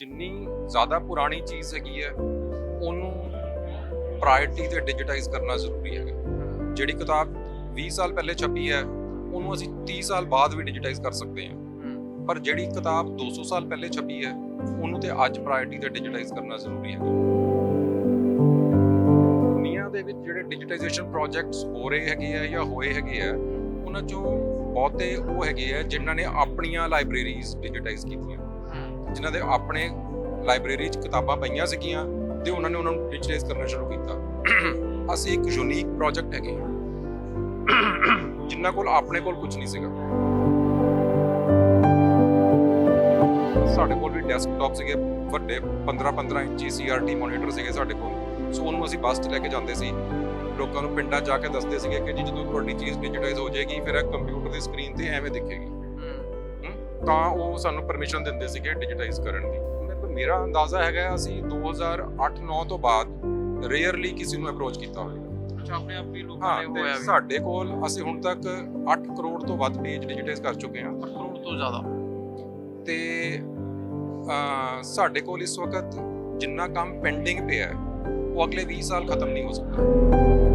ਜਿੰਨੀ ਜ਼ਿਆਦਾ ਪੁਰਾਣੀ ਚੀਜ਼ ਹੈਗੀ ਹੈ ਉਹਨੂੰ ਪ੍ਰਾਇੋਰਟੀ ਤੇ ਡਿਜੀਟਾਈਜ਼ ਕਰਨਾ ਜ਼ਰੂਰੀ ਹੈਗਾ ਜਿਹੜੀ ਕਿਤਾਬ 20 ਸਾਲ ਪਹਿਲੇ ਛਪੀ ਹੈ ਉਹਨੂੰ ਅਸੀਂ 30 ਸਾਲ ਬਾਅਦ ਵੀ ਡਿਜੀਟਾਈਜ਼ ਕਰ ਸਕਦੇ ਹਾਂ। ਪਰ ਜਿਹੜੀ ਕਿਤਾਬ 200 ਸਾਲ ਪਹਿਲੇ ਛਪੀ ਹੈ ਉਹਨੂੰ ਤੇ ਅੱਜ ਪ੍ਰਾਇੋਰਟੀ ਤੇ ਡਿਜੀਟਾਈਜ਼ ਕਰਨਾ ਜ਼ਰੂਰੀ ਹੈ। ਦੁਨੀਆ ਦੇ ਵਿੱਚ ਜਿਹੜੇ ਡਿਜੀਟਾਈਜੇਸ਼ਨ ਪ੍ਰੋਜੈਕਟਸ ਹੋ ਰਹੇ ਹੈਗੇ ਆ ਜਾਂ ਹੋਏ ਹੈਗੇ ਆ ਉਹਨਾਂ ਚੋਂ ਬਹੁਤੇ ਉਹ ਹੈਗੇ ਆ ਜਿਨ੍ਹਾਂ ਨੇ ਆਪਣੀਆਂ ਲਾਇਬ੍ਰੇਰੀਜ਼ ਡਿਜੀਟਾਈਜ਼ ਕੀਤੀਆਂ। ਜਿਨ੍ਹਾਂ ਦੇ ਆਪਣੇ ਲਾਇਬ੍ਰੇਰੀ 'ਚ ਕਿਤਾਬਾਂ ਪਈਆਂ ਸੀਗੀਆਂ ਤੇ ਉਹਨਾਂ ਨੇ ਉਹਨਾਂ ਨੂੰ ਡਿਜੀਟਾਈਜ਼ ਕਰਨਾ ਸ਼ੁਰੂ ਕੀਤਾ। ਅਸੀਂ ਇੱਕ ਯੂਨੀਕ ਪ੍ਰੋਜੈਕਟ ਹੈਗੇ ਜਿਨ੍ਹਾਂ ਕੋਲ ਆਪਣੇ ਕੋਲ ਕੁਝ ਨਹੀਂ ਸੀਗਾ। ਸਾਡੇ ਕੋਲ ਵੀ ਡੈਸਕਟਾਪ ਸੀਗੇ, ਵੱਡੇ 15 15 ਇੰਚੀ ਸੀਆਰਟੀ ਮੋਨੀਟਰ ਸੀਗੇ ਸਾਡੇ ਕੋਲ। ਸੋ ਉਹਨੂੰ ਅਸੀਂ ਬੱਸ 'ਚ ਲੈ ਕੇ ਜਾਂਦੇ ਸੀ। ਲੋਕਾਂ ਨੂੰ ਪਿੰਡਾਂ 'ਚ ਜਾ ਕੇ ਦੱਸਦੇ ਸੀਗੇ ਕਿ ਜੀ ਜਦੋਂ ਤੁਹਾਡੀ ਚੀਜ਼ ਡਿਜੀਟਾਈਜ਼ ਹੋ ਜਾਏਗੀ, ਫਿਰ ਇਹ ਕੰਪਿਊਟਰ ਦੀ ਸਕਰੀਨ ਤੇ ਐਵੇਂ ਦਿਖੇਗੀ। ਤਾਂ ਉਹ ਸਾਨੂੰ ਪਰਮਿਸ਼ਨ ਦਿੰਦੇ ਸੀਗੇ ਡਿਜੀਟਾਈਜ਼ ਕਰਨ ਦੀ। ਮੇਰਾ ਅੰਦਾਜ਼ਾ ਹੈਗਾ ਅਸੀਂ 2008-9 ਤੋਂ ਬਾਅਦ ਰੇਅਰਲੀ ਕਿਸੇ ਨੂੰ ਅਪਰੋਚ ਕੀਤਾ ਹੋਵੇਗਾ ਅੱਛਾ ਆਪਣੇ ਆਪ ਵੀ ਲੋਕਾਂ ਹਾਂ ਨੇ ਤੇ ਹੋਇਆ ਵੀ। ਸਾਡੇ ਕੋਲ ਅਸੀਂ ਹੁਣ ਤੱਕ 8 ਕਰੋੜ ਤੋਂ ਵੱਧ ਪੇਜ ਡਿਜੀਟਾਈਜ਼ ਕਰ ਚੁੱਕੇ ਹਾਂ। ਕਰੋੜ ਤੋਂ ਜ਼ਿਆਦਾ। ਤੇ ਸਾਡੇ ਕੋਲ ਇਸ ਵਕਤ ਜਿੰਨਾ ਕੰਮ ਪੈਂਡਿੰਗ ਪਿਆ ਹੈ ਉਹ ਅਗਲੇ 20 ਸਾਲ ਖਤਮ ਨਹੀਂ ਹੋ ਸਕਦਾ।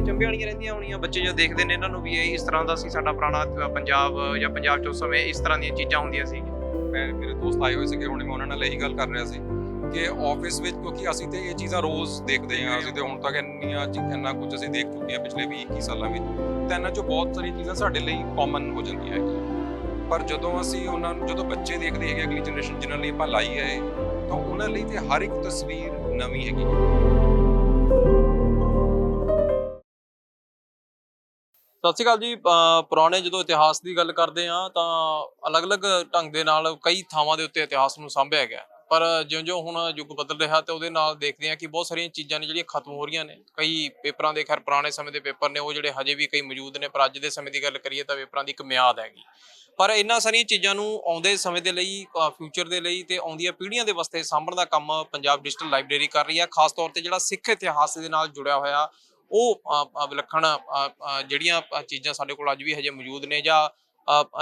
ਕੁੜੀਆਂ ਚੰਬੇ ਵਾਲੀਆਂ ਰਹਿੰਦੀਆਂ ਹੋਣੀਆਂ, ਬੱਚੇ ਜੋ ਦੇਖਦੇ ਨੇ ਇਹਨਾਂ ਨੂੰ ਵੀ ਇਹ ਇਸ ਤਰ੍ਹਾਂ ਦਾ ਸੀ, ਸਾਡਾ ਪੁਰਾਣਾ ਪੰਜਾਬ ਜਾਂ ਪੰਜਾਬ ਚ ਸਮੇਂ ਇਸ ਤਰ੍ਹਾਂ ਦੀਆਂ ਚੀਜ਼ਾਂ ਹੁੰਦੀਆਂ ਸੀ। ਮੈਂ, ਮੇਰੇ ਦੋਸਤ ਆਏ ਹੋਏ ਸੀਗੇ, ਹੁਣੇ ਮੈਂ ਉਹਨਾਂ ਨਾਲ ਇਹੀ ਗੱਲ ਕਰ ਰਿਹਾ ਸੀ ਕਿ ਆਫਿਸ ਵਿੱਚ, ਕਿਉਂਕਿ ਅਸੀਂ ਤੇ ਇਹ ਚੀਜ਼ਾਂ ਰੋਜ਼ ਦੇਖਦੇ ਹਾਂ, ਅਸੀਂ ਤੇ ਹੁਣ ਤੱਕ ਇੰਨੀਆਂ ਇੰਨਾ ਕੁਝ ਅਸੀਂ ਦੇਖ ਚੁੱਕੇ ਹਾਂ ਪਿਛਲੇ 20 21 ਸਾਲਾਂ ਵਿੱਚ, ਤਾਂ ਇਹਨਾਂ ਚੋਂ ਬਹੁਤ ਸਾਰੀਆਂ ਚੀਜ਼ਾਂ ਸਾਡੇ ਲਈ ਕਾਮਨ ਹੋ ਜਾਂਦੀਆਂ ਹੈਗੀਆਂ। ਪਰ ਜਦੋਂ ਅਸੀਂ ਉਹਨਾਂ ਨੂੰ, ਜਦੋਂ ਬੱਚੇ ਦੇਖਦੇ ਹੈਗੇ ਅਗਲੀ ਜਨਰੇਸ਼ਨ ਜਿਨ੍ਹਾਂ ਲਈ ਆਪਾਂ ਲਾਈ ਹੈ ਤਾਂ ਉਹਨਾਂ ਲਈ ਤੇ ਹਰ ਇੱਕ ਤਸਵੀਰ ਨਵੀਂ ਹੈਗੀ ਸਤਿ ਸ਼੍ਰੀ ਅਕਾਲ ਜੀ ਪੁਰਾਣੇ ਜਦੋਂ ਇਤਿਹਾਸ ਦੀ ਗੱਲ ਕਰਦੇ ਆ ਤਾਂ ਅਲੱਗ-ਅਲੱਗ ਢੰਗ ਦੇ ਨਾਲ ਕਈ ਥਾਵਾਂ ਦੇ ਉੱਤੇ ਇਤਿਹਾਸ ਨੂੰ ਸਾਂਭਿਆ ਗਿਆ। ਪਰ ਜਿਉਂ-ਜਿਉਂ ਹੁਣ ਯੁੱਗ ਬਦਲ ਰਿਹਾ ਤੇ ਉਹਦੇ ਨਾਲ ਦੇਖਦੇ ਆ ਕਿ ਬਹੁਤ ਸਾਰੀਆਂ ਚੀਜ਼ਾਂ ਨੇ ਜਿਹੜੀਆਂ ਖਤਮ ਹੋ ਰਹੀਆਂ ਨੇ। ਕਈ ਪੇਪਰਾਂ ਦੇ, ਖੈਰ ਪੁਰਾਣੇ ਸਮੇਂ ਦੇ ਪੇਪਰ ਨੇ, ਉਹ ਜਿਹੜੇ ਹਜੇ ਵੀ ਕਈ ਮੌਜੂਦ ਨੇ, ਪਰ ਅੱਜ ਦੇ ਸਮੇਂ ਦੀ ਗੱਲ ਕਰੀਏ ਤਾਂ ਪੇਪਰਾਂ ਦੀ ਇੱਕ ਮਿਆਦ ਹੈਗੀ। ਪਰ ਇਹਨਾਂ ਸਾਰੀਆਂ ਚੀਜ਼ਾਂ ਨੂੰ ਆਉਂਦੇ ਸਮੇਂ ਦੇ ਲਈ ਫਿਊਚਰ ਦੇ ਲਈ ਤੇ ਆਉਂਦੀਆਂ ਪੀੜ੍ਹੀਆਂ ਦੇ ਵਾਸਤੇ ਸਾਂਭਣ ਦਾ ਕੰਮ ਪੰਜਾਬ ਡਿਜੀਟਲ ਲਾਇਬ੍ਰੇਰੀ ਕਰ ਰਹੀ ਹੈ। ਖਾਸ ਤੌਰ ਤੇ ਜਿਹੜਾ ਸਿੱਖ ਇਤਿਹਾਸ ਦੇ ਨਾਲ ਜੁੜਿਆ ਹੋਇਆ ਉਹ ਵਿਲੱਖਣ ਜਿਹੜੀਆਂ ਚੀਜ਼ਾਂ ਸਾਡੇ ਕੋਲ ਅੱਜ ਵੀ ਹਜੇ ਮੌਜੂਦ ਨੇ ਜਾਂ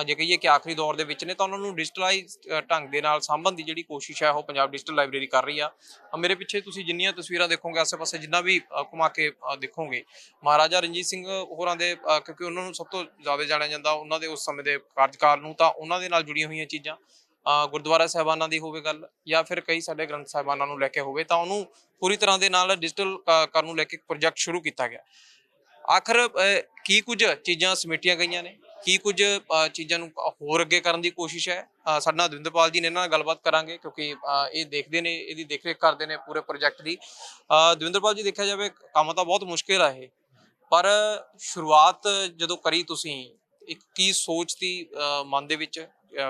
ਜੇ ਕਹੀਏ ਕਿ ਆਖਰੀ ਦੌਰ ਦੇ ਵਿੱਚ ਨੇ, ਤਾਂ ਉਹਨਾਂ ਨੂੰ ਡਿਜੀਟਲਾਈਜ਼ ਢੰਗ ਦੇ ਨਾਲ ਸਾਂਭਣ ਦੀ ਜਿਹੜੀ ਕੋਸ਼ਿਸ਼ ਹੈ, ਉਹ ਪੰਜਾਬ ਡਿਜੀਟਲ ਲਾਇਬ੍ਰੇਰੀ ਕਰ ਰਹੀ ਆ। ਮੇਰੇ ਪਿੱਛੇ ਤੁਸੀਂ ਜਿੰਨੀਆਂ ਤਸਵੀਰਾਂ ਦੇਖੋਗੇ, ਆਸੇ-ਪਾਸੇ ਜਿੰਨਾ ਵੀ ਘੁਮਾ ਕੇ ਦੇਖੋਗੇ, ਮਹਾਰਾਜਾ ਰਣਜੀਤ ਸਿੰਘ ਹੋਰਾਂ ਦੇ ਕਿਉਂਕਿ ਉਹਨਾਂ ਨੂੰ ਸਭ ਤੋਂ ਜ਼ਿਆਦਾ ਜਾਣਿਆ ਜਾਂਦਾ ਉਹਨਾਂ ਦੇ ਉਸ ਸਮੇਂ ਦੇ ਕਾਰਜਕਾਲ ਨੂੰ, ਤਾਂ ਉਹਨਾਂ ਦੇ ਨਾਲ ਜੁੜੀਆਂ ਹੋਈਆਂ ਚੀਜ਼ਾਂ। ਗੁਰਦੁਆਰਾ ਸਾਹਿਬਾਨਾਂ ਦੀ ਹੋਵੇ ਗੱਲ ਜਾਂ ਫਿਰ ਕਈ ਸਾਡੇ ਗ੍ਰੰਥ ਸਾਹਿਬਾਨਾਂ ਨੂੰ ਲੈ ਕੇ ਹੋਵੇ ਤਾਂ ਉਹਨੂੰ ਪੂਰੀ ਤਰ੍ਹਾਂ ਦੇ ਨਾਲ ਡਿਜੀਟਲ ਕਰਨ ਨੂੰ ਲੈ ਕੇ ਪ੍ਰੋਜੈਕਟ ਸ਼ੁਰੂ ਕੀਤਾ ਗਿਆ। ਆਖਰ ਕੀ ਕੁਝ ਚੀਜ਼ਾਂ ਸਮੇਟੀਆਂ ਗਈਆਂ ਨੇ? ਕੀ ਕੁਝ ਚੀਜ਼ਾਂ ਨੂੰ ਹੋਰ ਅੱਗੇ ਕਰਨ ਦੀ ਕੋਸ਼ਿਸ਼ ਹੈ? ਸਾਡਾ ਦਵਿੰਦਰਪਾਲ ਜੀ ਨੇ ਇਹਨਾਂ ਨਾਲ ਗੱਲਬਾਤ ਕਰਾਂਗੇ ਕਿਉਂਕਿ ਇਹ ਦੇਖਦੇ ਨੇ, ਇਹਦੀ ਦੇਖਰੇਖ ਕਰਦੇ ਨੇ ਪੂਰੇ ਪ੍ਰੋਜੈਕਟ ਦੀ। ਦਵਿੰਦਰਪਾਲ ਜੀ ਦੇਖਿਆ ਜਾਵੇ, ਕੰਮ ਤਾਂ ਬਹੁਤ ਮੁਸ਼ਕਿਲ ਆ ਇਹ। ਪਰ ਸ਼ੁਰੂਆਤ ਜਦੋਂ ਕਰੀ ਤੁਸੀਂ, ਇੱਕ ਕੀ ਸੋਚ ਦੀ ਮਨ ਦੇ ਵਿੱਚ?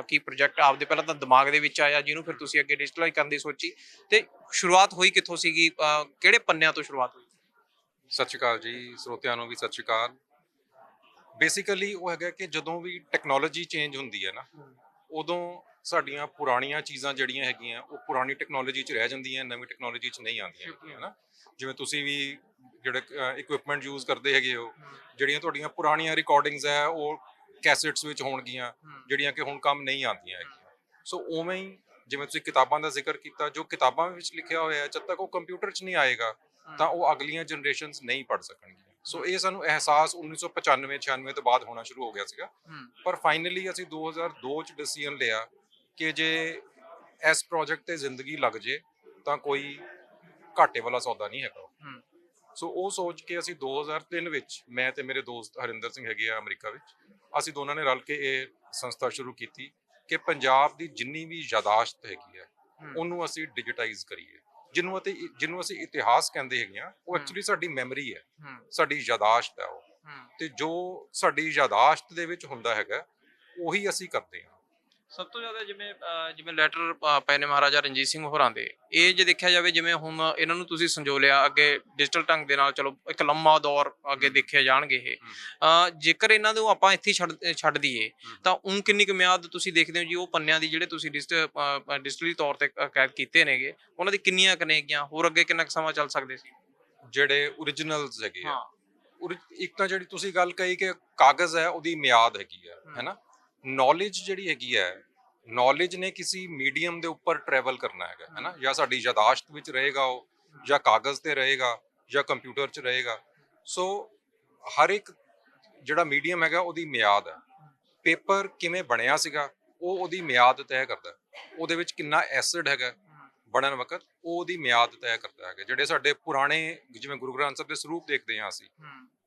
ਕੀ ਪ੍ਰੋਜੈਕਟ ਆਪਦੇ ਪਹਿਲਾਂ ਤਾਂ ਦਿਮਾਗ ਦੇ ਵਿੱਚ ਆਇਆ, ਜਿਹਨੂੰ ਫਿਰ ਤੁਸੀਂ ਅੱਗੇ ਡਿਜੀਟਲਾਈਜ਼ ਕਰਨ ਦੀ ਸੋਚੀ। ਤੇ ਸ਼ੁਰੂਆਤ ਹੋਈ ਕਿੱਥੋਂ ਸੀਗੀ? ਕਿਹੜੇ ਪੰਨਿਆਂ ਤੋਂ ਸ਼ੁਰੂਆਤ ਹੋਈ? ਸਤਿ ਸ਼੍ਰੀ ਅਕਾਲ ਜੀ, ਸਰੋਤਿਆਂ ਨੂੰ ਵੀ ਸਤਿ ਸ਼੍ਰੀ ਅਕਾਲ। ਬੇਸਿਕਲੀ ਉਹ ਹੈਗਾ ਕਿ ਜਦੋਂ ਵੀ ਟੈਕਨੋਲੋਜੀ ਚੇਂਜ ਹੁੰਦੀ ਹੈ ਨਾ, ਉਦੋਂ ਸਾਡੀਆਂ ਪੁਰਾਣੀਆਂ ਚੀਜ਼ਾਂ ਜਿਹੜੀਆਂ ਹੈਗੀਆਂ, ਉਹ ਪੁਰਾਣੀ ਟੈਕਨੋਲੋਜੀ 'ਚ ਰਹਿ ਜਾਂਦੀਆਂ, ਨਵੀਂ ਟੈਕਨੋਲੋਜੀ 'ਚ ਨਹੀਂ ਆਉਂਦੀਆਂ ਹੈਗੀਆਂ ਜਿਵੇਂ ਤੁਸੀਂ ਵੀ ਜਿਹੜੇ ਇਕਵਿਪਮੈਂਟ ਯੂਜ਼ ਕਰਦੇ ਹੈਗੇ ਹੋ, ਜਿਹੜੀਆਂ ਤੁਹਾਡੀਆਂ ਪੁਰਾਣੀਆਂ ਰਿਕਾਰਡਿੰਗਸ ਹੈ, ਉਹ ਕੈਸੇਟਸ ਵਿੱਚ ਹੋਣਗੀਆਂ ਜਿਹੜੀਆਂ ਕਿ ਹੁਣ ਕੰਮ ਨਹੀਂ ਆਉਂਦੀਆਂ ਹੈਗੀਆਂ। ਸੋ ਉਵੇਂ ਹੀ ਜਿਵੇਂ ਤੁਸੀਂ ਕਿਤਾਬਾਂ ਦਾ ਜ਼ਿਕਰ ਕੀਤਾ ਜੋ ਕਿਤਾਬਾਂ ਵਿੱਚ ਲਿਖਿਆ ਹੋਇਆ ਹੈ ਜਦ ਤੱਕ ਉਹ ਕੰਪਿਊਟਰ 'ਚ ਨਹੀਂ ਆਏਗਾ ਤਾਂ ਉਹ ਅਗਲੀਆਂ ਜਨਰੇਸ਼ਨਸ ਨਹੀਂ ਪੜ ਸਕਣਗੀਆਂ। ਸੋ ਇਹ ਸਾਨੂੰ ਅਹਿਸਾਸ 1995 96 ਤੋਂ ਬਾਅਦ ਹੋਣਾ ਸ਼ੁਰੂ ਹੋ ਗਿਆ ਸੀਗਾ। ਪਰ ਫਾਈਨਲੀ ਅਸੀਂ 2002 ਚ ਡਿਸੀਜਨ ਲਿਆ ਕਿ ਜੇ ਇਸ ਪ੍ਰੋਜੈਕਟ ਤੇ ਜ਼ਿੰਦਗੀ ਲੱਗ ਜੇ ਤਾਂ ਕੋਈ ਘਾਟੇ ਵਾਲਾ ਸੌਦਾ ਨਹੀਂ ਹੈਗਾ। ਸੋ ਉਹ ਸੋਚ ਕੇ ਅਸੀਂ 2003 ਵਿੱਚ ਮੈਂ ਤੇ ਮੇਰੇ ਦੋਸਤ ਹਰਿੰਦਰ ਸਿੰਘ ਹੈਗੇ ਆ ਅਮਰੀਕਾ ਵਿੱਚ ਅਸੀਂ ਦੋਨਾਂ ਨੇ ਰਲ ਕੇ ਇਹ ਸੰਸਥਾ ਸ਼ੁਰੂ ਕੀਤੀ ਕਿ ਪੰਜਾਬ ਦੀ ਜਿੰਨੀ ਵੀ ਯਾਦਾਸ਼ਤ ਹੈਗੀ ਹੈ। ਉਹਨੂੰ ਅਸੀਂ ਡਿਜੀਟਾਈਜ਼ ਕਰੀਏ। ਜਿਹਨੂੰ ਅਤੇ ਜਿਹਨੂੰ ਅਸੀਂ ਇਤਿਹਾਸ ਕਹਿੰਦੇ ਹੈਗੇ ਆ ਉਹ। ਐਕਚੁਅਲੀ ਸਾਡੀ ਮੈਮਰੀ ਹੈ। ਸਾਡੀ ਯਾਦਾਸ਼ਤ ਹੈ ਉਹ। ਤੇ ਜੋ ਸਾਡੀ ਯਾਦਾਸ਼ਤ ਦੇ ਵਿੱਚ ਹੁੰਦਾ ਹੈਗਾ ਉਹੀ ਅਸੀਂ ਕਰਦੇ ਹਾਂ। ਸਭ ਤੋਂ ਜ਼ਿਆਦਾ ਜਿਵੇਂ ਅਹ, ਜਿਵੇਂ ਲੈਟਰ ਪਏ ਨੇ ਮਹਾਰਾਜਾ ਰਣਜੀਤ ਸਿੰਘ ਹੋਰਾਂ ਦੇ ਇਹ ਜੇ ਦੇਖਿਆ ਜਾਵੇ ਜਿਵੇਂ ਹੁਣ ਇਹਨਾਂ ਨੂੰ ਤੁਸੀਂ ਸੰਜੋ ਲਿਆ ਅੱਗੇ ਡਿਜੀਟਲ ਢੰਗ ਦੇ ਨਾਲ ਚਲੋ ਇੱਕ ਲੰਮਾ ਦੌਰ ਅੱਗੇ ਦੇਖਿਆ ਜਾਣਗੇ ਇਹ। ਅਹ, ਜੇਕਰ ਇਹਨਾਂ ਨੂੰ ਆਪਾਂ ਇੱਥੇ ਹੀ ਛੱਡ ਛੱਡ ਦਈਏ ਤਾਂ ਉਂ ਕਿੰਨੀ ਕੁ ਮਿਆਦ ਤੁਸੀਂ ਦੇਖਦੇ ਹੋ ਜੀ ਉਹ ਪੰਨਿਆਂ ਦੀ ਜਿਹੜੇ ਤੁਸੀਂ ਡਿਜੀਟਲ ਡਿਜੀਟਲੀ ਤੌਰ ਤੇ ਕ- ਕੈਦ ਕੀਤੇ ਨੇਗੇ ਉਹਨਾਂ ਦੀ ਕਿੰਨੀਆਂ ਕਨੇਗੀਆਂ ਹੋਰ ਅੱਗੇ ਕਿੰਨਾ ਕੁ ਸਮਾਂ ਚੱਲ ਸਕਦੇ ਸੀ? ਜਿਹੜੇ ਓਰੀਜਨਲਸ ਹੈਗੇ ਆ। ਹਾਂ। ਇੱਕ ਤਾਂ ਜਿਹੜੀ ਤੁਸੀਂ ਗੱਲ ਕਹੀ ਕਿ ਕਾਗਜ਼ ਹੈ ਉਹਦੀ ਮਿਆਦ ਹੈਗੀ ਆ। ਹੈਨਾ ਨੌਲੇਜ ਜਿਹੜੀ ਹੈਗੀ ਹੈ ਨੌਲੇਜ ਨੇ ਕਿਸੇ ਮੀਡੀਅਮ ਦੇ ਉੱਪਰ ਟਰੈਵਲ ਕਰਨਾ ਹੈਗਾ ਹੈ ਨਾ ਜਾਂ ਸਾਡੀ ਯਾਦਾਸ਼ਤ ਵਿੱਚ ਰਹੇਗਾ ਉਹ ਜਾਂ ਕਾਗਜ਼ ਤੇ ਰਹੇਗਾ ਜਾਂ ਕੰਪਿਊਟਰ 'ਚ ਰਹੇਗਾ। ਸੋ ਹਰ ਇੱਕ ਜਿਹੜਾ ਮੀਡੀਅਮ ਹੈਗਾ ਉਹਦੀ ਮਿਆਦ ਹੈ। ਪੇਪਰ ਕਿਵੇਂ ਬਣਿਆ ਸੀਗਾ ਉਹ ਉਹਦੀ ਮਿਆਦ ਤੈਅ ਕਰਦਾ। ਉਹਦੇ ਵਿੱਚ ਕਿੰਨਾ ਐਸਿਡ ਹੈਗਾ ਬਣਨ ਵਕਤ ਉਹ ਉਹਦੀ ਮਿਆਦ ਤੈਅ ਕਰਦਾ ਹੈਗਾ। ਜਿਹੜੇ ਸਾਡੇ ਪੁਰਾਣੇ ਜਿਵੇਂ ਗੁਰੂ ਗ੍ਰੰਥ ਸਾਹਿਬ ਦੇ ਸਰੂਪ ਦੇਖਦੇ ਹਾਂ ਅਸੀਂ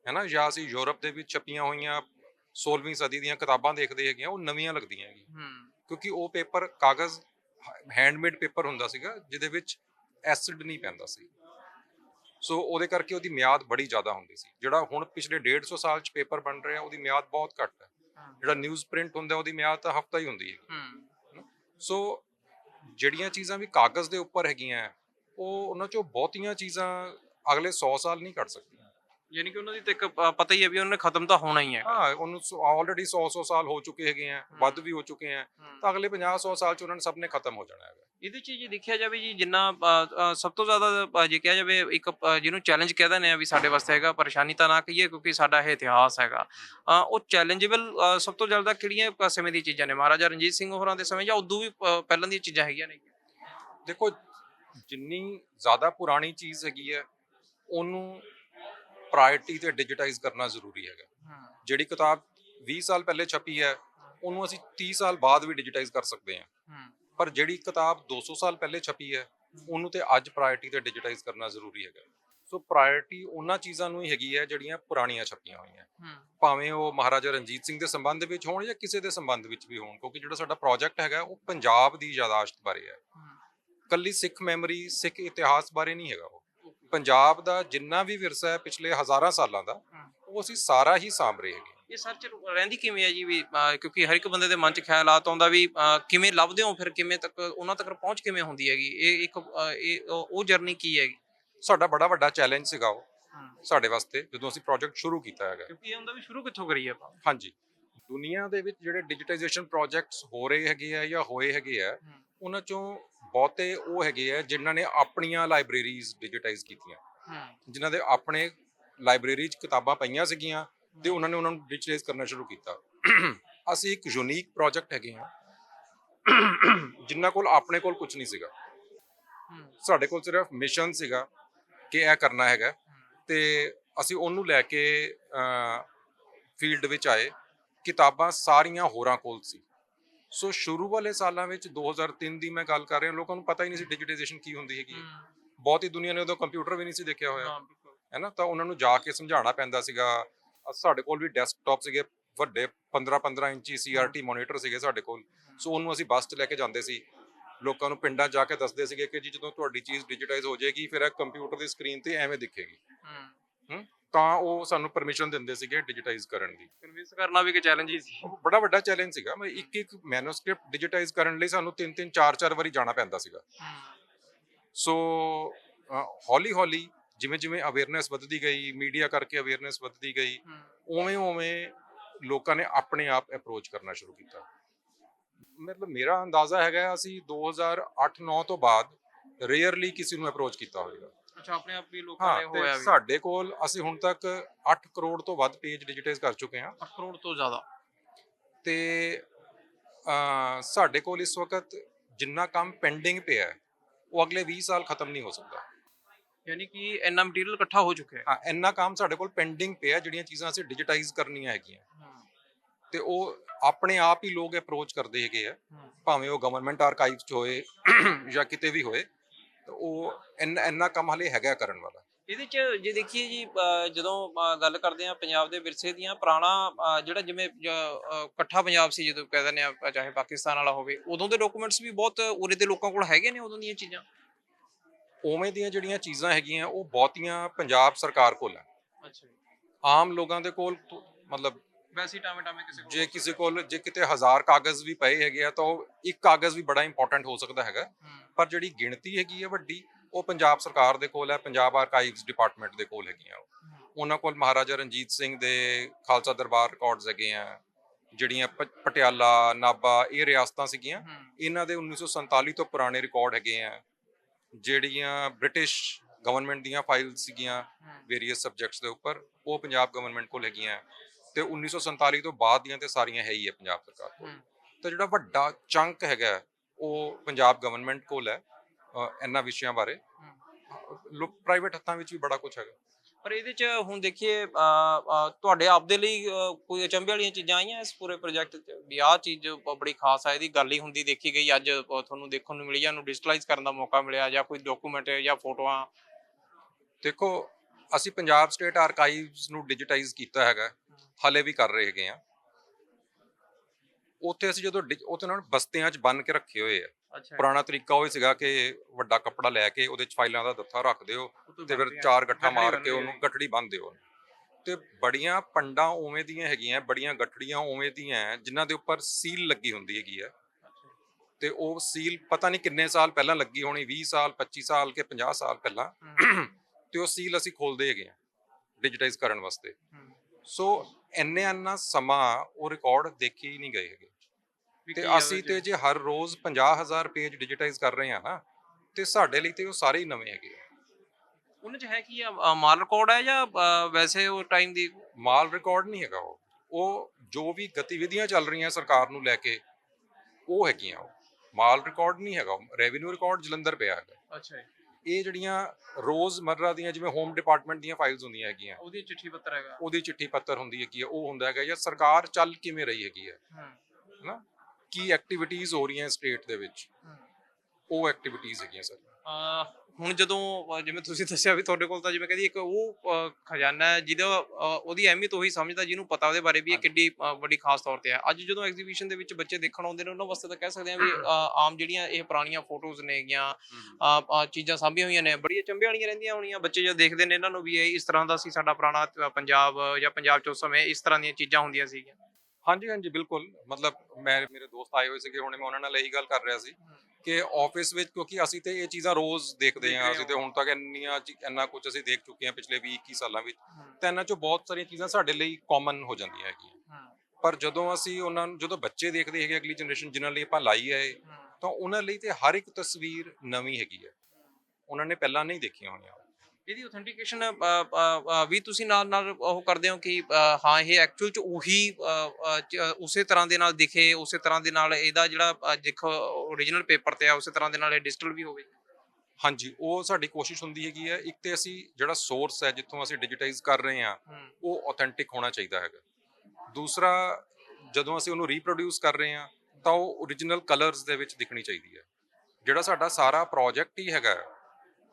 ਹੈ। ਨਾ ਜਾਂ ਅਸੀਂ ਯੂਰਪ ਦੇ ਵਿੱਚ ਛਪੀਆਂ ਹੋਈਆਂ 16ਵੀਂ ਸਦੀ ਦੀਆਂ ਕਿਤਾਬਾਂ ਦੇਖਦੇ ਹੈਗੇ ਹਾਂ ਉਹ ਨਵੀਆਂ ਲੱਗਦੀਆਂ ਹੈਗੀਆਂ। ਕਿਉਂਕਿ ਉਹ ਪੇਪਰ ਕਾਗਜ਼ ਹੈਂਡਮੇਡ ਪੇਪਰ ਹੁੰਦਾ ਸੀਗਾ ਜਿਹਦੇ ਵਿੱਚ ਐਸਿਡ ਨਹੀਂ ਪੈਂਦਾ ਸੀ। ਸੋ ਉਹਦੇ ਕਰਕੇ ਉਹਦੀ ਮਿਆਦ ਬੜੀ ਜ਼ਿਆਦਾ ਹੁੰਦੀ ਸੀ। ਜਿਹੜਾ ਹੁਣ ਪਿਛਲੇ 150 ਸਾਲ ਚ ਪੇਪਰ ਬਣ ਰਿਹਾ ਉਹਦੀ ਮਿਆਦ ਬਹੁਤ ਘੱਟ ਹੈ। ਜਿਹੜਾ ਨਿਊਜ਼ ਪ੍ਰਿੰਟ ਹੁੰਦਾ ਉਹਦੀ ਮਿਆਦ ਤਾਂ ਹਫਤਾ ਹੀ ਹੁੰਦੀ ਹੈ। ਸੋ ਜਿਹੜੀਆਂ ਚੀਜ਼ਾਂ ਵੀ ਕਾਗਜ਼ ਦੇ ਉੱਪਰ ਹੈਗੀਆਂ ਉਹ ਉਹਨਾਂ ਚੋਂ ਬਹੁਤੀਆਂ ਚੀਜ਼ਾਂ ਅਗਲੇ 100 ਸਾਲ ਨਹੀਂ ਕੱਢ ਸਕਦੀਆਂ। ਯਾਨੀ ਕਿ ਉਹਨਾਂ ਦੀ ਤਾਂ ਇੱਕ ਪਤਾ ਹੀ ਹੈ ਵੀ ਉਹਨੇ ਖਤਮ ਤਾਂ ਹੋਣਾ ਹੀ ਹੈ। ਹਾਂ ਉਹਨੂੰ ਆਲਰੇਡੀ 100 100 ਸਾਲ ਹੋ ਚੁੱਕੇ ਹੈਗੇ ਆ ਵੱਧ ਵੀ ਹੋ ਚੁੱਕੇ ਆ ਤਾਂ ਅਗਲੇ 50 100 ਸਾਲ ਚ ਉਹਨਾਂ ਨੇ ਸਭ ਨੇ ਖਤਮ ਹੋ ਜਾਣਾ ਹੈਗਾ। ਇਹਦੇ ਚ ਜੇ ਦੇਖਿਆ ਜਾਵੇ ਜੀ ਜਿੰਨਾ ਅ, ਅ, ਸਭ ਤੋਂ ਜ਼ਿਆਦਾ ਅ, ਜੇ ਕਿਹਾ ਜਾਵੇ ਇੱਕ ਅ, ਜਿਹਨੂੰ ਚੈਲੰਜ ਕਹਿ ਦਿੰਦੇ ਆ ਵੀ ਸਾਡੇ ਵਾਸਤੇ ਹੈਗਾ ਪਰੇਸ਼ਾਨੀ ਤਾਂ ਨਾ ਕਹੀਏ ਕਿਉਂਕਿ ਸਾਡਾ ਇਹ ਇਤਿਹਾਸ ਹੈਗਾ। ਅ, ਉਹ ਚੈਲੰਜੇਬਲ ਸਭ ਤੋਂ ਜ਼ਿਆਦਾ ਕਿਹੜੀਆਂ ਅ, ਸਮੇਂ ਦੀਆਂ ਚੀਜ਼ਾਂ ਨੇ? ਮਹਾਰਾਜਾ ਰਣਜੀਤ ਸਿੰਘ ਹੋਰਾਂ ਦੇ ਸਮੇਂ ਜਾਂ ਉਦੋਂ ਵੀ ਅ, ਪਹਿਲਾਂ ਦੀਆਂ ਚੀਜ਼ਾਂ ਹੈਗੀਆਂ ਨੇ? ਦੇਖੋ ਜਿੰਨੀ ਜ਼ਿਆਦਾ ਪੁਰਾਣੀ ਚੀਜ਼ ਹੈਗੀ ਹੈ ਉਹਨੂੰ ਪ੍ਰਾਇੋਰਟੀ ਤੇ ਡਿਜੀਟਾਈਜ਼ ਕਰਨਾ ਜ਼ਰੂਰੀ ਹੈਗਾ। ਜਿਹੜੀ ਕਿਤਾਬ 20 ਸਾਲ ਪਹਿਲੇ ਛਪੀ ਹੈ ਉਹਨੂੰ ਅਸੀਂ 30 ਸਾਲ ਬਾਅਦ ਵੀ ਡਿਜੀਟਾਈਜ਼ ਕਰ ਸਕਦੇ ਹਾਂ। ਪਰ ਜਿਹੜੀ ਕਿਤਾਬ 200 ਸਾਲ ਪਹਿਲੇ ਛਪੀ ਹੈ ਉਹਨੂੰ ਤੇ ਅੱਜ ਪ੍ਰਾਇੋਰਟੀ ਤੇ ਡਿਜੀਟਾਈਜ਼ ਕਰਨਾ ਜ਼ਰੂਰੀ ਹੈਗਾ। ਸੋ ਪ੍ਰਾਇੋਰਟੀ ਉਹਨਾਂ ਚੀਜ਼ਾਂ ਨੂੰ ਹੀ ਹੈਗੀ ਹੈ ਜਿਹੜੀਆਂ ਪੁਰਾਣੀਆਂ ਛਪੀਆਂ ਹੋਈਆਂ। ਭਾਵੇਂ ਉਹ ਮਹਾਰਾਜਾ ਰਣਜੀਤ ਸਿੰਘ ਦੇ ਸੰਬੰਧ ਵਿੱਚ ਹੋਣ ਜਾਂ ਕਿਸੇ ਦੇ ਸੰਬੰਧ ਵਿੱਚ ਵੀ ਹੋਣ ਕਿਉਂਕਿ ਜਿਹੜਾ ਸਾਡਾ ਪ੍ਰੋਜੈਕਟ ਹੈਗਾ ਉਹ ਪੰਜਾਬ ਦੀ ਯਾਦਾਸ਼ਤ ਬਾਰੇ ਹੈ। ਕੱਲੀ ਸਿੱਖ ਮੈਮਰੀ ਸਿੱਖ ਇਤਿਹਾਸ ਬਾਰੇ ਨਹੀਂ ਹੈਗਾ ਉਹ। ਪੰਜਾਬ ਦਾ ਜਿੰਨਾ ਵੀ ਵਿਰਸਾ ਹੈ ਪਿਛਲੇ ਹਜ਼ਾਰਾਂ ਸਾਲਾਂ ਦਾ ਉਹ ਅਸੀਂ ਸਾਰਾ ਹੀ ਸਾਂਭ ਰਹੇ ਹੈਗੇ। ਇਹ ਸਰਚ ਰਹਿੰਦੀ ਕਿਵੇਂ ਹੈ ਜੀ ਵੀ ਕਿਉਂਕਿ ਹਰ ਇੱਕ ਬੰਦੇ ਦੇ ਮਨ 'ਚ ਖਿਆਲਾਤ ਆਉਂਦਾ ਵੀ ਕਿਵੇਂ ਲੱਭਦੇ ਹੋ ਫਿਰ ਕਿਵੇਂ ਤੱਕ ਉਹਨਾਂ ਤੱਕ ਪਹੁੰਚ ਕਿਵੇਂ ਹੁੰਦੀ ਹੈਗੀ? ਇਹ ਇੱਕ ਇਹ ਉਹ- ਉਹ ਜਰਨੀ ਕੀ ਹੈਗੀ? ਸਾਡਾ ਬੜਾ ਵੱਡਾ ਚੈਲੰਜ ਸੀਗਾ ਉਹ ਸਾਡੇ ਵਾਸਤੇ ਜਦੋਂ ਅਸੀਂ ਪ੍ਰੋਜੈਕਟ ਸ਼ੁਰੂ ਕੀਤਾ ਹੈਗਾ। ਕਿਉਂਕਿ ਇਹ ਹੁੰਦਾ ਵੀ ਸ਼ੁਰੂ ਕਿੱਥੋਂ ਕਰੀਏ ਆਪਾਂ? ਹਾਂਜੀ। ਦੁਨੀਆ ਦੇ ਵਿੱਚ ਜਿਹੜੇ ਡਿਜੀਟਾਈਜੇਸ਼ਨ ਪ੍ਰੋਜੈਕਟਸ ਹੋ ਰਹੇ ਹੈਗੇ ਆ ਜਾਂ ਹੋਏ ਹੈਗੇ ਆ ਉਹਨਾਂ ਚੋਂ ਬਹੁਤੇ ਉਹ ਹੈਗੇ ਆ ਜਿਨ੍ਹਾਂ ਨੇ ਆਪਣੀਆਂ ਲਾਇਬ੍ਰੇਰੀਜ਼ ਡਿਜੀਟਾਈਜ਼ ਕੀਤੀਆਂ। ਜਿਨ੍ਹਾਂ ਦੇ ਆਪਣੇ ਲਾਇਬ੍ਰੇਰੀ 'ਚ ਕਿਤਾਬਾਂ ਪਈਆਂ ਸੀਗੀਆਂ ਤੇ ਉਹਨਾਂ ਨੇ ਉਹਨਾਂ ਨੂੰ ਡਿਜੀਟਾਈਜ਼ ਕਰਨਾ ਸ਼ੁਰੂ ਕੀਤਾ। ਅਸੀਂ ਇੱਕ ਯੂਨੀਕ ਪ੍ਰੋਜੈਕਟ ਹੈਗੇ ਆ ਜਿਨ੍ਹਾਂ ਕੋਲ ਆਪਣੇ ਕੋਲ ਕੁਝ ਨਹੀਂ ਸੀਗਾ। ਸਾਡੇ ਕੋਲ ਸਿਰਫ ਮਿਸ਼ਨ ਸੀਗਾ ਕਿ ਇਹ ਕਰਨਾ ਹੈਗਾ ਤੇ ਅਸੀਂ ਉਹਨੂੰ ਲੈ ਕੇ ਫੀਲਡ ਵਿੱਚ ਆਏ। ਕਿਤਾਬਾਂ ਸਾਰੀਆਂ ਹੋਰਾਂ ਕੋਲ ਸੀ। ਸੋ ਸ਼ੁਰੂ ਵਾਲੇ ਸਾਲਾਂ ਵਿੱਚ 2003 ਦੀ ਮੈਂ ਗੱਲ ਕਰ ਰਿਹਾ ਲੋਕਾਂ ਨੂੰ ਪਤਾ ਹੀ ਨਹੀਂ ਸੀ ਡਿਜੀਟਾਈਜੇਸ਼ਨ ਕੀ ਹੁੰਦੀ ਹੈਗੀ। ਹੈ। ਬਹੁਤੀ ਦੁਨੀਆ ਨੇ ਉਦੋਂ ਕੰਪਿਊਟਰ ਵੀ ਨਹੀਂ ਸੀ ਦੇਖਿਆ ਹੋਇਆ। ਹੈ ਨਾ ਤਾਂ ਉਹਨਾਂ ਨੂੰ ਜਾ ਕੇ ਸਮਝਾਉਣਾ ਪੈਂਦਾ ਸੀਗਾ। ਅਹ ਸਾਡੇ ਕੋਲ ਵੀ ਡੈਸਕਟਾਪ ਸੀਗੇ ਵੱਡੇ 15 15 ਇੰਚੀ ਸੀਆਰਟੀ ਮੋਨੀਟਰ ਸੀਗੇ ਸਾਡੇ ਕੋਲ। ਸੋ ਉਹਨੂੰ ਅਸੀਂ ਬੱਸ 'ਚ ਲੈ ਕੇ ਜਾਂਦੇ ਸੀ। ਲੋਕਾਂ ਨੂੰ ਪਿੰਡਾਂ ਜਾ ਕੇ ਦੱਸਦੇ ਸੀਗੇ ਕਿ ਜੀ ਜਦੋਂ ਤੁਹਾਡੀ ਚੀਜ਼ ਡਿਜੀਟਾਈਜ਼ ਹੋ ਜਾਏਗੀ ਫਿਰ ਇਹ ਕੰਪਿਊਟਰ ਦੀ ਸਕਰੀਨ ਤੇ ਐਵੇਂ ਦਿਖੇਗੀ। ਹੂੰ ਤਾਂ ਉਹ ਸਾਨੂੰ ਪਰਮਿਸ਼ਨ ਦਿੰਦੇ ਸੀਗੇ ਡਿਜੀਟਾਈਜ਼ ਕਰਨ ਦੀ। ਕਨਵਿੰਸ ਕਰਨਾ ਵੀ ਇੱਕ ਚੈਲੰਜ ਹੀ ਸੀ। ਬੜਾ ਵੱਡਾ ਚੈਲੰਜ ਸੀਗਾ ਮੈਂ ਇੱਕ ਇੱਕ ਮੈਨੂਸਕ੍ਰਿਪਟ ਡਿਜੀਟਾਈਜ਼ ਕਰਨ ਲਈ ਸਾਨੂੰ ਤਿੰਨ ਤਿੰਨ ਚਾਰ ਚਾਰ ਵਾਰੀ ਜਾਣਾ ਪੈਂਦਾ ਸੀਗਾ। ਸੋ ਹੌਲੀ ਹੌਲੀ ਜਿਵੇਂ ਜਿਵੇਂ ਅਵੇਅਰਨੈਸ ਵੱਧਦੀ ਗਈ ਮੀਡੀਆ ਕਰਕੇ ਅਵੇਅਰਨੈਸ ਵੱਧਦੀ ਗਈ ਉਵੇਂ ਉਵੇਂ ਲੋਕਾਂ ਨੇ ਆਪਣੇ ਆਪ ਅਪਰੋਚ ਕਰਨਾ ਸ਼ੁਰੂ ਕੀਤਾ। ਮਤਲਬ ਮੇਰਾ ਅੰਦਾਜ਼ਾ ਹੈਗਾ ਅਸੀਂ 2008-9 ਤੋਂ ਬਾਅਦ ਰੇਅਰਲੀ ਕਿਸੇ ਨੂੰ ਅਪਰੋਚ ਕੀਤਾ ਹੋਵੇਗਾ ਅੱਛਾ ਆਪਣੇ ਆਪ ਵੀ ਲੋਕਾਂ ਹਾਂ ਨੇ ਹੋਇਆ ਤੇ ਵੀ। ਸਾਡੇ ਕੋਲ ਅਸੀਂ ਹੁਣ ਤੱਕ 8 ਕਰੋੜ ਤੋਂ ਵੱਧ ਪੇਜ ਡਿਜੀਟਾਈਜ਼ ਕਰ ਚੁੱਕੇ ਹਾਂ। 8 ਕਰੋੜ ਤੋਂ ਜ਼ਿਆਦਾ। ਤੇ ਅਹ, ਸਾਡੇ ਕੋਲ ਇਸ ਵਕਤ ਜਿੰਨਾ ਕੰਮ ਪੈਂਡਿੰਗ ਪਿਆ ਹੈ ਉਹ ਅਗਲੇ 20 ਸਾਲ ਖਤਮ ਨਹੀਂ ਹੋ ਸਕਦਾ। ਯਾਨੀ ਕਿ ਇੰਨਾ ਮਟੀਰੀਅਲ ਇਕੱਠਾ ਹੋ ਚੁੱਕਿਆ ਹੈ। ਹਾਂ ਇੰਨਾ ਕੰਮ ਸਾਡੇ ਕੋਲ ਪੈਂਡਿੰਗ ਪਿਆ ਜਿਹੜੀਆਂ ਚੀਜ਼ਾਂ ਅਸੀਂ ਡਿਜੀਟਾਈਜ਼ ਕਰਨੀਆਂ ਹੈਗੀਆਂ। ਤੇ ਉਹ ਆਪਣੇ ਆਪ ਹੀ ਲੋਕ ਅਪਰੋਚ ਕਰਦੇ ਹੈਗੇ ਆ। ਭਾਵੇਂ ਉਹ ਗਵਰਨਮੈਂਟ ਆਰਕਾਈਵਸ 'ਚ ਹੋਏ ਜਾਂ ਕਿਤੇ ਵੀ ਹੋਏ। ਤੇ ਉਹ ਇੰਨਾ ਇੰਨਾ ਕੰਮ ਹਲੇ ਹੈਗਾ ਕਰਨ ਵਾਲਾ। ਇਹਦੇ ਚ ਜੇ ਦੇਖੀਏ ਜੀ ਜਦੋਂ ਗੱਲ ਕਰਦੇ ਆ ਪੰਜਾਬ ਦੇ ਵਿਰਸੇ ਦੀਆਂ ਪੁਰਾਣਾ ਜਿਹੜਾ ਜਿਵੇਂ ਇਕੱਠਾ ਪੰਜਾਬ ਸੀ ਜਦੋਂ ਕਹਿ ਦਿੰਦੇ ਆ ਚਾਹੇ ਪਾਕਿਸਤਾਨ ਵਾਲਾ ਹੋਵੇ ਉਦੋਂ ਦੇ ਡਾਕੂਮੈਂਟਸ ਵੀ ਬਹੁਤ ਉਰੇ ਦੇ ਲੋਕਾਂ ਕੋਲ ਹੈਗੇ ਨੇ ਉਦੋਂ ਦੀਆਂ ਚੀਜ਼ਾਂ? ਉਵੇਂ ਦੀਆਂ ਜਿਹੜੀਆਂ ਚੀਜ਼ਾਂ ਹੈਗੀਆਂ ਉਹ ਬਹੁਤੀਆਂ ਪੰਜਾਬ ਸਰਕਾਰ ਕੋਲ ਅੱਛਾ ਆਮ ਲੋਕਾਂ ਦੇ ਕੋਲ ਮਤਲਬ ਵੈਸੇ ਟਾਵੇਂ ਟਾਵੇਂ ਕਿਸੇ ਕੋਲ ਜੇ ਕਿਸੇ ਕੋਲ ਜੇ ਕਿਤੇ ਹਜ਼ਾਰ ਕਾਗਜ਼ ਵੀ ਪਏ ਹੈਗੇ ਆ ਤਾਂ ਉਹ ਇੱਕ ਕਾਗਜ਼ ਵੀ ਬੜਾ ਇੰਪੋਰਟੈਂਟ ਹੋ ਸਕਦਾ ਹੈਗਾ। ਪਰ ਜਿਹੜੀ ਗਿਣਤੀ ਹੈਗੀ ਹੈ ਵੱਡੀ ਉਹ ਪੰਜਾਬ ਸਰਕਾਰ ਦੇ ਕੋਲ ਹੈ ਪੰਜਾਬ ਆਰਕਾਈਵਸ ਡਿਪਾਰਟਮੈਂਟ ਦੇ ਕੋਲ ਹੈਗੀਆਂ ਉਹ। ਉਹਨਾਂ ਕੋਲ ਮਹਾਰਾਜਾ ਰਣਜੀਤ ਸਿੰਘ ਦੇ ਖਾਲਸਾ ਦਰਬਾਰ ਰਿਕਾਰਡਸ ਹੈਗੇ ਆ ਜਿਹੜੀਆਂ ਪਟਿਆਲਾ ਨਾਭਾ ਇਹ ਰਿਆਸਤਾਂ ਸੀਗੀਆਂ। ਇਹਨਾਂ ਦੇ 1947 ਤੋਂ ਪੁਰਾਣੇ ਰਿਕਾਰਡ ਹੈਗੇ ਆ ਜਿਹੜੀਆਂ ਬ੍ਰਿਟਿਸ਼ ਗਵਰਨਮੈਂਟ ਦੀਆਂ ਫਾਈਲਸ ਸੀਗੀਆਂ ਵੇਰੀਅਸ ਸਬਜੈਕਟਸ ਦੇ ਉੱਪਰ ਉਹ ਪੰਜਾਬ ਗਵਰਨਮੈਂਟ ਕੋਲ ਹੈਗੀਆਂ। ਤੇ 1947 ਤੋਂ ਬਾਅਦ ਦੀਆਂ ਤੇ ਸਾਰੀਆਂ ਹੈ ਹੀ ਹੈ ਪੰਜਾਬ ਸਰਕਾਰ ਕੋਲ। ਤਾਂ ਜਿਹੜਾ ਵੱਡਾ ਚੰਕ ਹੈਗਾ ਉਹ ਪੰਜਾਬ ਗਵਰਨਮੈਂਟ ਕੋਲ ਹੈ ਇਹਨਾਂ ਵਿਸ਼ਿਆਂ ਬਾਰੇ। ਪ੍ਰਾਈਵੇਟ ਹੱਥਾਂ ਵਿੱਚ ਵੀ ਬੜਾ ਕੁਝ ਹੈਗਾ। ਪਰ ਇਹਦੇ ਚ ਹੁਣ ਦੇਖੀਏ ਤੁਹਾਡੇ ਆਪਦੇ ਲਈ ਅ, ਕੋਈ ਅਚੰਭੇ ਵਾਲੀਆਂ ਚੀਜ਼ਾਂ ਆਈਆਂ ਇਸ ਪੂਰੇ ਪ੍ਰੋਜੈਕਟ 'ਚ? ਵੀ ਆਹ ਚੀਜ਼ ਬੜੀ ਖਾਸ ਹੈ ਇਹਦੀ ਗੱਲ ਹੀ ਹੁੰਦੀ ਦੇਖੀ ਗਈ। ਅੱਜ ਤੁਹਾਨੂੰ ਦੇਖਣ ਨੂੰ ਮਿਲੀ ਜਾਂ ਨੂੰ ਡਿਜੀਟਲਾਈਜ਼ ਕਰਨ ਦਾ ਮੌਕਾ ਮਿਲਿਆ ਜਾਂ ਕੋਈ ਡਾਕੂਮੈਂਟ ਜਾਂ ਫੋਟੋਆਂ? ਦੇਖੋ ਅਸੀਂ ਪੰਜਾਬ ਸਟੇਟ ਆਰਕਾਈਵਸ ਨੂੰ ਡਿਜੀਟਾਈਜ਼ ਕੀਤਾ ਹੈਗਾ। ਹਾਲੇ ਵੀ ਕਰ ਰਹੇ ਹੈਗੇ ਆ। ਉੱਥੇ ਅਸੀਂ ਜਦੋਂ ਉੱਥੇ ਉਹਨਾਂ ਨੇ ਬਸਤਿਆਂ 'ਚ ਬੰਨ ਕੇ ਰੱਖੇ ਹੋਏ ਆ। ਅੱਛਾ। ਪੁਰਾਣਾ ਤਰੀਕਾ ਉਹ ਹੀ ਸੀਗਾ ਕਿ ਵੱਡਾ ਕੱਪੜਾ ਲੈ ਕੇ ਉਹਦੇ 'ਚ ਫਾਈਲਾਂ ਦਾ ਦੱਥਾ ਰੱਖ ਦਿਓ ਤੇ ਫਿਰ ਚਾਰ ਗੱਠਾ ਮਾਰ ਕੇ ਉਹਨੂੰ ਗੱਠੜੀ ਬੰਨ੍ਹ ਦਿਓ ਤੇ ਬੜੀਆਂ ਪੰਡਾਂ ਉਵੇਂ ਦੀਆਂ ਹੈਗੀਆਂ ਬੜੀਆਂ ਗੱਠੜੀਆਂ ਉਵੇਂ ਦੀਆਂ ਹੈ, ਜਿਨ੍ਹਾਂ ਦੇ ਉੱਪਰ ਸੀਲ ਲੱਗੀ ਹੁੰਦੀ ਹੈਗੀ ਹੈ ਤੇ ਉਹ ਸੀਲ ਪਤਾ ਨਹੀਂ ਕਿੰਨੇ ਸਾਲ ਪਹਿਲਾਂ ਲੱਗੀ ਹੋਣੀ 20 ਸਾਲ 25 ਸਾਲ ਕੇ 50 ਸਾਲ ਪਹਿਲਾਂ ਤੇ ਉਹ ਸੀਲ ਅਸੀਂ ਖੋਲਦੇ ਹੈਗੇ ਆ ਡਿਜੀਟਾਈਜ਼ ਕਰਨ ਵਾਸਤੇ। ਸੋ ਇੰਨੇ ਇੰਨਾ ਸਮਾਂ ਉਹ ਰਿਕਾਰਡ ਦੇਖੇ ਹੀ ਨਹੀਂ ਗਏ ਹੈਗੇ। ਤੇ ਅਸੀਂ ਤੇ ਜੇ? ਹਰ ਰੋਜ਼ 50000 ਪੇਜ ਡਿਜੀਟਾਈਜ਼ ਕਰ ਰਹੇ ਹਾਂ ਨਾ ਤੇ ਸਾਡੇ ਲਈ ਤੇ ਉਹ ਸਾਰੇ ਹੀ ਨਵੇਂ ਹੈਗੇ ਆ। ਉਹਨਾਂ ਚ ਹੈ ਕੀ ਆ? ਮਾਲ ਰਿਕਾਰਡ ਹੈ ਜਾਂ ਵੈਸੇ ਉਹ ਟਾਈਮ ਦੀ? ਮਾਲ ਰਿਕਾਰਡ ਨਹੀਂ ਹੈਗਾ ਉਹ। ਉਹ ਜੋ ਵੀ ਗਤੀਵਿਧੀਆਂ ਚੱਲ ਰਹੀਆਂ ਸਰਕਾਰ ਨੂੰ ਲੈ ਕੇ ਉਹ ਹੈਗੀਆਂ ਉਹ। ਮਾਲ ਰਿਕਾਰਡ ਨਹੀਂ ਹੈਗਾ ਰੈਵਨਿਊ ਰਿਕਾਰਡ ਜਲੰਧਰ ਪਿਆ ਹੈਗਾ। ਅੱਛਾ ਇਹ ਜਿਹੜੀਆਂ ਰੋਜ਼ਮਰਰਾ ਦੀਆਂ ਜਿਵੇਂ ਹੋਮ ਡਿਪਾਰਟਮੈਂਟ ਦੀਆਂ ਫਾਈਲਸ ਹੁੰਦੀਆਂ ਹੈਗੀਆਂ ਉਹਦੀ ਚਿੱਠੀ ਪੱਤਰ ਹੈਗਾ। ਉਹਦੀ ਚਿੱਠੀ ਪੱਤਰ ਹੁੰਦੀ ਹੈਗੀ ਹੈ ਉਹ ਹੁੰਦਾ ਹੈਗਾ ਜਾਂ ਸਰਕਾਰ ਚੱਲ ਕਿਵੇਂ ਰਹੀ ਹੈਗੀ ਹੈ। ਹਨਾ? ਕੀ ਐਕਟੀਵਿਟੀਜ਼ ਹੋ ਰਹੀਆਂ ਸਟੇਟ ਦੇ ਵਿੱਚ? ਉਹ ਐਕਟੀਵਿਟੀਜ਼ ਹੈਗੀਆਂ ਸਰ ਹੁਣ ਜਦੋਂ ਜਿਵੇਂ ਤੁਸੀਂ ਦੱਸਿਆ ਵੀ ਤੁਹਾਡੇ ਕੋਲ ਤਾਂ ਜਿਵੇਂ ਕਹਿੰਦੀ ਇੱਕ ਉਹ ਖਜ਼ਾਨਾ ਹੈ ਜਿਹਦਾ ਉਹਦੀ ਅਹਿਮੀਅਤ ਉਹੀ ਸਮਝਦਾ ਜਿਹਨੂੰ ਪਤਾ ਉਹਦੇ ਬਾਰੇ ਵੀ ਇਹ ਕਿੱਡੀ ਵੱਡੀ ਖਾਸ ਤੌਰ ਤੇ ਹੈ। ਅੱਜ ਜਦੋਂ ਐਗਜ਼ੀਬਿਸ਼ਨ ਦੇ ਵਿੱਚ ਬੱਚੇ ਦੇਖਣ ਆਉਂਦੇ ਨੇ ਉਹਨਾਂ ਵਾਸਤੇ ਤਾਂ ਕਹਿ ਸਕਦੇ ਹਾਂ ਵੀ ਆਮ ਜਿਹੜੀਆਂ ਇਹ ਪੁਰਾਣੀਆਂ ਫੋਟੋਜ਼ ਨੇਗੀਆਂ ਅਹ ਅਹ ਚੀਜ਼ਾਂ ਸਾਂਭੀਆਂ ਹੋਈਆਂ ਨੇ ਬੜੀ ਚੰਬੇ ਵਾਲੀਆਂ ਰਹਿੰਦੀਆਂ ਹੋਣੀਆਂ। ਬੱਚੇ ਜਦ ਦੇਖਦੇ ਨੇ ਇਹਨਾਂ ਨੂੰ ਵੀ ਇਹ ਇਸ ਤਰ੍ਹਾਂ ਦਾ ਸੀ ਸਾਡਾ ਪੁਰਾਣਾ ਪੰਜਾਬ ਜਾਂ ਪੰਜਾਬ ਚ ਉਸ ਸਮੇਂ ਇਸ ਤਰ੍ਹਾਂ ਦੀਆਂ ਚੀਜ਼ਾਂ ਹੁੰਦੀਆਂ ਸੀਗੀਆਂ। ਹਾਂਜੀ ਹਾਂਜੀ ਬਿਲਕੁਲ। ਮਤਲਬ ਮੈਂ ਮੇਰੇ ਦੋਸਤ ਆਏ ਹੋਏ ਸੀਗੇ ਹੁਣੇ ਮੈਂ ਉਹਨਾਂ ਨਾਲ ਇਹੀ ਗੱਲ ਕਰ ਰਿਹਾ ਸੀ ਕਿ ਆਫਿਸ ਵਿੱਚ ਕਿਉਂਕਿ ਅਸੀਂ ਤੇ ਇਹ ਚੀਜ਼ਾਂ ਰੋਜ਼ ਦੇਖਦੇ ਦੇਖ ਹਾਂ। ਅਸੀਂ ਤੇ ਹੁਣ ਤੱਕ ਇੰਨੀਆਂ ਚੀ- ਇੰਨਾ ਕੁਝ ਅਸੀਂ ਦੇਖ ਚੁੱਕੇ ਹਾਂ ਪਿਛਲੇ 20 21 ਸਾਲਾਂ ਵਿੱਚ। ਤਾਂ ਇਹਨਾਂ ਚੋਂ ਬਹੁਤ ਸਾਰੀਆਂ ਚੀਜ਼ਾਂ ਸਾਡੇ ਲਈ ਕਾਮਨ ਹੋ ਜਾਂਦੀਆਂ ਹੈਗੀਆਂ। ਪਰ ਜਦੋਂ ਅਸੀਂ ਉਹਨਾਂ ਨੂੰ ਜਦੋਂ ਬੱਚੇ ਦੇਖਦੇ ਹੈਗੇ ਅਗਲੀ ਜਨਰੇਸ਼ਨ ਜਿਨ੍ਹਾਂ ਲਈ ਆਪਾਂ ਲਾਈ ਹੈ ਇਹ, ਤਾਂ ਉਹਨਾਂ ਲਈ ਤੇ ਹਰ ਇੱਕ ਤਸਵੀਰ ਨਵੀਂ ਹੈਗੀ ਹੈ। ਉਹਨਾਂ ਨੇ ਪਹਿਲਾਂ ਨਹੀਂ ਦੇਖੀਆਂ ਹੋਣੀਆਂ। ਇਹਦੀ ਆਥੈਂਟੀਕੇਸ਼ਨ ਵੀ ਤੁਸੀਂ ਨਾਲ ਨਾਲ ਉਹ ਕਰਦੇ ਹੋ ਕਿ ਹਾਂ ਇਹ ਐਕਚੁਅਲ ਚ ਉਹੀ ਉਸੇ ਤਰ੍ਹਾਂ ਦੇ ਨਾਲ ਦਿਖੇ ਉਸੇ ਤਰ੍ਹਾਂ ਦੇ ਨਾਲ ਇਹਦਾ ਜਿਹੜਾ ਦੇਖੋ origignal ਪੇਪਰ ਤੇ ਆ ਉਸੇ ਤਰ੍ਹਾਂ ਦੇ ਨਾਲ ਇਹ ਡਿਜੀਟਲ ਵੀ ਹੋਵੇ। ਹਾਂਜੀ ਉਹ ਸਾਡੀ ਕੋਸ਼ਿਸ਼ ਹੁੰਦੀ ਹੈਗੀ ਹੈ ਇੱਕ ਤੇ ਅਸੀਂ ਜਿਹੜਾ ਸੋਰਸ ਹੈ ਜਿੱਥੋਂ ਅਸੀਂ ਡਿਜੀਟਾਈਜ਼ ਕਰ ਰਹੇ ਹਾਂ ਉਹ ਆਥੈਂਟਿਕ ਹੋਣਾ ਚਾਹੀਦਾ ਹੈਗਾ। ਦੂਸਰਾ ਜਦੋਂ ਅਸੀਂ ਉਹਨੂੰ ਰੀਪਰੋਡਿਊਸ ਕਰ ਰਹੇ ਹਾਂ ਤਾਂ ਉਹ origignal ਕਲਰਸ ਦੇ ਵਿੱਚ ਦਿਖਣੀ ਚਾਹੀਦੀ ਹੈ। ਜਿਹੜਾ ਸਾਡਾ ਸਾਰਾ ਪ੍ਰੋਜੈਕਟ ਹੀ ਹੈਗਾ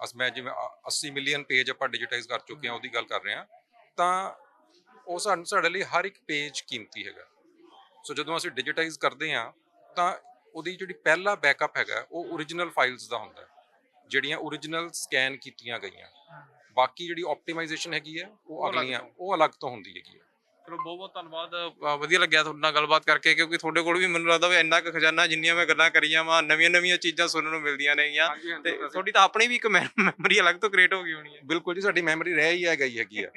ਅਸ ਮੈਂ ਜਿਵੇਂ ਅ- 80 ਮਿਲੀਅਨ ਪੇਜ ਆਪਾਂ ਡਿਜੀਟਾਈਜ਼ ਕਰ ਚੁੱਕੇ ਹਾਂ ਉਹਦੀ ਗੱਲ ਕਰ ਰਹੇ ਹਾਂ। ਤਾਂ ਉਹ ਸਾਨੂੰ ਸਾਡੇ ਲਈ ਹਰ ਇੱਕ ਪੇਜ ਕੀਮਤੀ ਹੈਗਾ। ਸੋ ਜਦੋਂ ਅਸੀਂ ਡਿਜੀਟਾਈਜ਼ ਕਰਦੇ ਹਾਂ ਤਾਂ ਉਹਦੀ ਜਿਹੜੀ ਪਹਿਲਾ ਬੈਕਅਪ ਹੈਗਾ ਉਹ origignal ਫਾਈਲਸ ਦਾ ਹੁੰਦਾ ਹੈ ਜਿਹੜੀਆਂ origignal ਸਕੈਨ ਕੀਤੀਆਂ ਗਈਆਂ। ਬਾਕੀ ਜਿਹੜੀ ਆਪਟੀਮਾਈਜ਼ੇਸ਼ਨ ਹੈਗੀ ਹੈ ਉਹ ਅਗਲੀਆਂ। ਉਹ ਅਲੱਗ ਤੋਂ ਹੁੰਦੀ ਹੈਗੀ ਹੈ। ਚਲੋ ਬਹੁਤ ਬਹੁਤ ਧੰਨਵਾਦ ਅ, ਵਧੀਆ ਲੱਗਿਆ ਤੁਹਾਡੇ ਨਾਲ ਗੱਲਬਾਤ ਕਰਕੇ ਕਿਉਂਕਿ ਤੁਹਾਡੇ ਕੋਲ ਵੀ ਮੈਨੂੰ ਲੱਗਦਾ ਵੀ ਇੰਨਾ ਕੁ ਖਜ਼ਾਨਾ ਜਿੰਨੀਆਂ ਮੈਂ ਗੱਲਾਂ ਕਰੀਆਂ ਵਾ ਨਵੀਆਂ ਨਵੀਆਂ ਚੀਜ਼ਾਂ ਸੁਣਨ ਨੂੰ ਮਿਲਦੀਆਂ ਨੇਗੀਆਂ। ਤੇ ਤੁਹਾਡੀ ਤਾਂ ਆਪਣੀ ਵੀ ਇੱਕ ਮੈਮਰੀ ਅਲੱਗ ਤੋਂ ਕ੍ਰੀਏਟ ਹੋ ਗਈ ਹੋਣੀ ਹੈ। ਬਿਲਕੁਲ ਜੀ ਸਾਡੀ ਮੈਮਰੀ ਰਹਿ ਹੀ ਹੈ ਗਈ ਹੈਗੀ ਆ।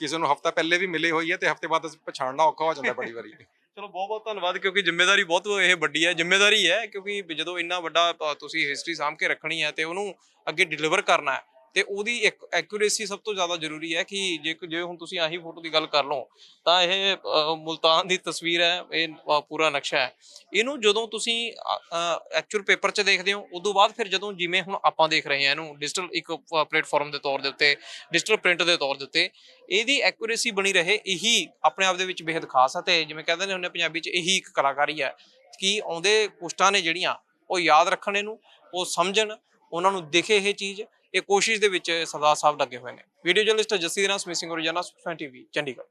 ਕਿਸੇ ਨੂੰ ਹਫਤਾ ਪਹਿਲੇ ਵੀ ਮਿਲੇ ਹੋਈ ਹੈ ਤੇ ਹਫ਼ਤੇ ਬਾਅਦ ਅਸੀਂ ਪਛਾਣਨਾ ਔਖਾ ਹੋ ਜਾਂਦਾ ਬੜੀ ਵਾਰੀ। ਚਲੋ ਬਹੁਤ ਬਹੁਤ ਧੰਨਵਾਦ ਕਿਉਂਕਿ ਜ਼ਿੰਮੇਵਾਰੀ ਬਹੁਤ ਇਹ ਵੱਡੀ ਹੈ ਜ਼ਿੰਮੇਵਾਰੀ ਹੈ ਕਿਉਂਕਿ ਜਦੋਂ ਇੰਨਾ ਵੱਡਾ ਅ, ਤੁਸੀਂ ਹਿਸਟਰੀ ਸਾਂਭ ਕੇ ਰੱਖਣੀ ਹੈ ਤੇ ਉਹਨੂੰ ਅੱਗੇ ਡਿਲੀਵਰ ਕਰਨਾ ਹੈ ਤੇ ਉਹਦੀ ਇੱਕ ਐਕੂਰੇਸੀ ਸਭ ਤੋਂ ਜ਼ਿਆਦਾ ਜ਼ਰੂਰੀ ਹੈ ਕਿ ਜੇ ਜੇ ਹੁਣ ਤੁਸੀਂ ਆਹੀ ਫੋਟੋ ਦੀ ਗੱਲ ਕਰ ਲਓ, ਤਾਂ ਇਹ ਮੁਲਤਾਨ ਦੀ ਤਸਵੀਰ ਹੈ, ਇਹ ਪੂਰਾ ਨਕਸ਼ਾ ਹੈ। ਇਹਨੂੰ ਜਦੋਂ ਤੁਸੀਂ ਐਕਚੁਅਲ ਪੇਪਰ 'ਚ ਦੇਖਦੇ ਹੋ, ਉਦੋਂ ਬਾਅਦ ਫਿਰ ਜਦੋਂ ਜਿਵੇਂ ਹੁਣ ਆਪਾਂ ਦੇਖ ਰਹੇ ਹਾਂ ਇਹਨੂੰ ਡਿਜੀਟਲ ਇੱਕ ਪਲੇਟਫਾਰਮ ਦੇ ਤੌਰ ਦੇ ਉੱਤੇ ਡਿਜੀਟਲ ਪ੍ਰਿੰਟ ਦੇ ਤੌਰ ਦੇ ਉੱਤੇ, ਇਹਦੀ ਐਕੂਰੇਸੀ ਬਣੀ ਰਹੇ, ਇਹੀ ਆਪਣੇ ਆਪ ਦੇ ਵਿੱਚ ਬੇहद ਖਾਸ ਹੈ ਤੇ ਜਿਵੇਂ ਕਹਿੰਦੇ ਨੇ ਹੁੰਦੇ ਪੰਜਾਬੀ 'ਚ ਇਹੀ ਇੱਕ ਕਲਾਕਾਰੀ ਹੈ ਕਿ ਆਉਂਦੇ ਪੁਸ਼ਟਾਂ ਨੇ ਜਿਹੜੀਆਂ, ਉਹ ਯਾਦ ਰੱਖਣ ਇਹਨੂੰ, ਉਹ ਸਮਝਣ, ਉਹਨਾਂ ਨੂੰ ਦਿਖੇ ਇਹ ਚੀਜ਼ ਇਹ ਕੋਸ਼ਿਸ਼ ਦੇ ਵਿੱਚ ਸਰਦਾਰ ਸਾਹਿਬ ਲੱਗੇ ਹੋਏ ਨੇ। ਵੀਡੀਓ ਜਰਨਲਿਸਟ ਜੱਸੀ ਦੇ ਨਾਲ ਸਮਿਸਿੰਗ ਰੋਜ਼ਾਨਾ ਸੁਖਾਂ ਟੀਵੀ ਚੰਡੀਗੜ੍ਹ।